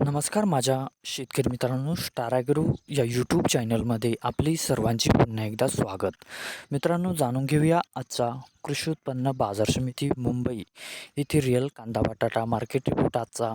नमस्कार माझ्या शेतकरी मित्रांनो स्टार या यूट्यूब चॅनलमध्ये आपली सर्वांची पुन्हा एकदा स्वागत. मित्रांनो जाणून घेऊया आजचा कृषी उत्पन्न बाजार समिती मुंबई येथे रिअल कांदा बटाटा मार्केट रिपोर्ट आजचा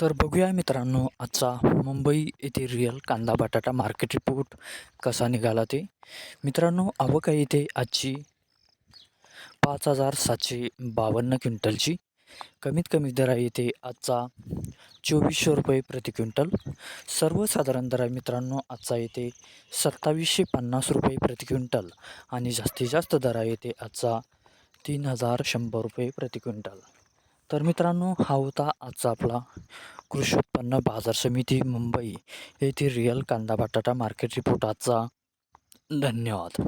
तर बघूया मित्रांनो आजचा मुंबई येथे रिअल कांदा बटाटा मार्केट रिपोर्ट कसा निघाला ते. मित्रांनो आवक आहे इथे आजची पाच हजार सातशे बावन्न क्विंटलची. कमीत कमी दर आहे इथे आजचा चोवीसशे रुपये प्रति क्विंटल. सर्वसाधारण दर आहे मित्रांनो आजचा येथे सत्तावीसशे पन्नास रुपये प्रति क्विंटल आणि जास्तीत जास्त दर आहे आजचा तीन हजार शंभर रुपये प्रति क्विंटल. तर मित्रांनो हा होता आजचा आपला कृषी उत्पन्न बाजार समिती मुंबई येथे रिअल कांदा बटाटा मार्केट रिपोर्ट. आजचा धन्यवाद.